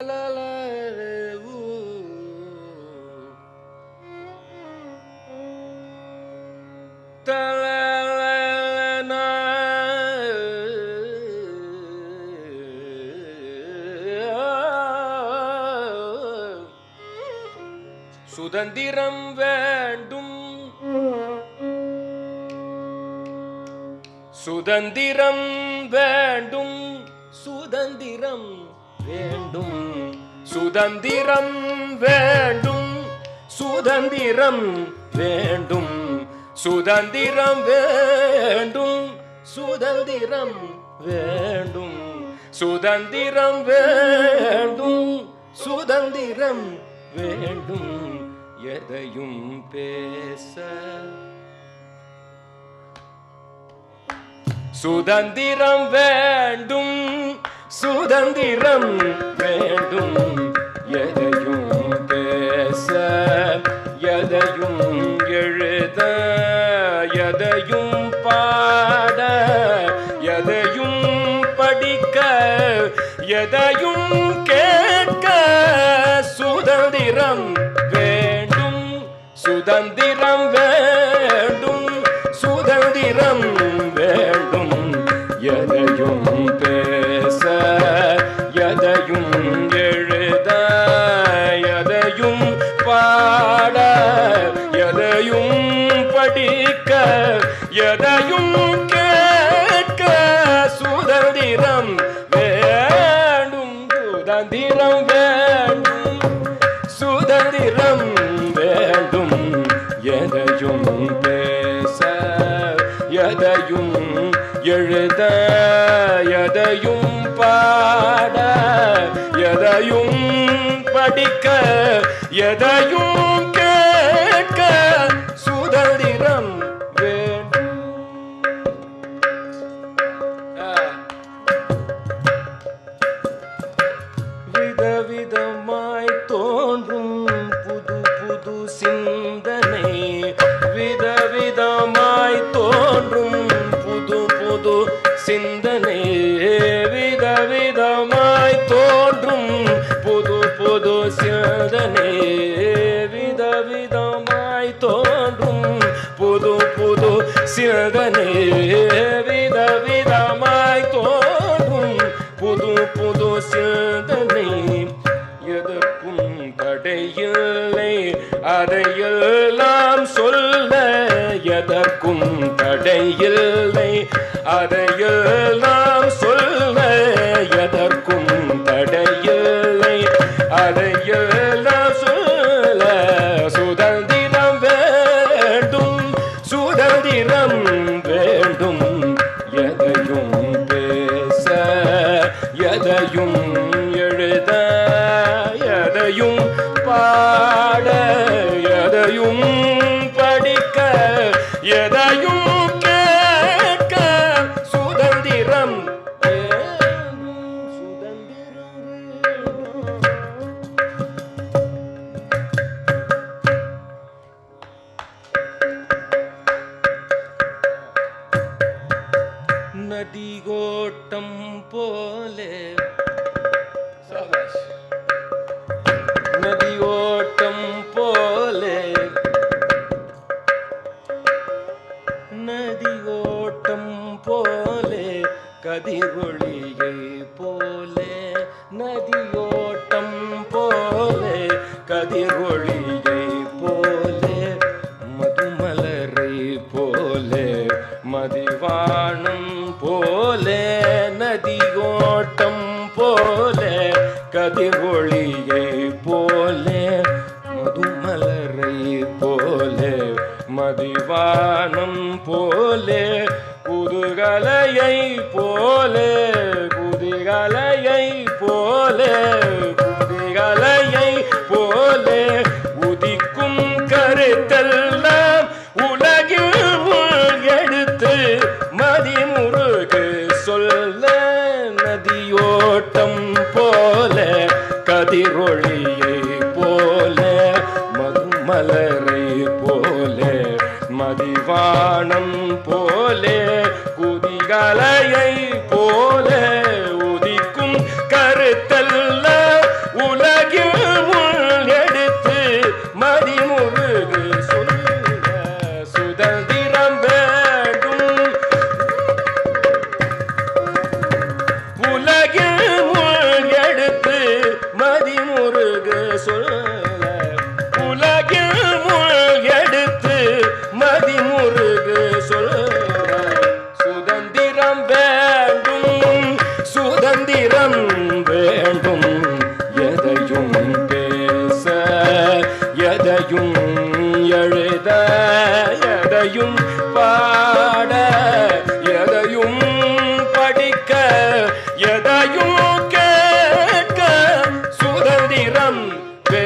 சுதந்திரம் வேண்டும். சுதந்திரம் வேண்டும். சுதந்திரம் வேண்டும். சுதந்திரம் வேண்டும். சுதந்திரம் வேண்டும். சுதந்திரம் வேண்டும். சுதந்திரம் வேண்டும். சுதந்திரம் வேண்டும். சுதந்திரம் வேண்டும். எதையும் பேச. சுதந்திரம் வேண்டும். சுதந்திரம் வேண்டும். எதையும் பேச எதையும் எழுத எதையும் பாட எதையும் படிக்க எதையும் கேட்க சுதந்திரம் வேண்டும். சுதந்திரம் வேண்டும் எழுத எதையும் பாட எதையும் படிக்க எதையும் கேட்க சுதந்திரம் வேண்டும் சுதந்திரம் வேண்டும் சுதந்திரம் வேண்டும் எதையும் பேச எதையும் எழுத எதையும் பாட எதையும் படிக்க எதையும் சிந்தனை விதவிதமாய் தோன்றும் புது புது சிந்தனை விதவிதமாய் தோன்றும் புது புது சிந்தனை விதவிதமாய் தோன்றும் புது புது சிந்தனை. எதற்கும் தடையில்லை அதையெல்லாம் சொல்ல எதற்கும் தடையில்லை. அதையெல்லாம் சொல்ல எதற்கும் தடையில்லை. அதையெல்லாம் சொல்ல சுதந்திரம் வேண்டும். சுதந்திரம் வேண்டும். எதையும் பேச எதையும் எழுத எதையும் பாட எதையும் படிக்க எதையும் போலே கதிரொளியை போலே நதியோட்டம் போலே கதிரொளியை போலே மதுமலரை போலே மதிவானம் போலே நதியோட்டம் போலே கதிரொளியை போலே மதுமலரை போலே மதிவானம் போலே குதுகலையை போலே குதிகலையை போலே குதிகலையை போலே. உதிக்கும் கருத்தெல்லாம் உலகில் எடுத்து மதிமுருகு சொல்ல நதியோட்டம் போல கதிரொளியை போல மதுமலரை போல மதிவானம் போலே. கலையை போலே எதையும் பாட எதையும் படிக்க எதையும் கேட்க சுதந்திரம் வே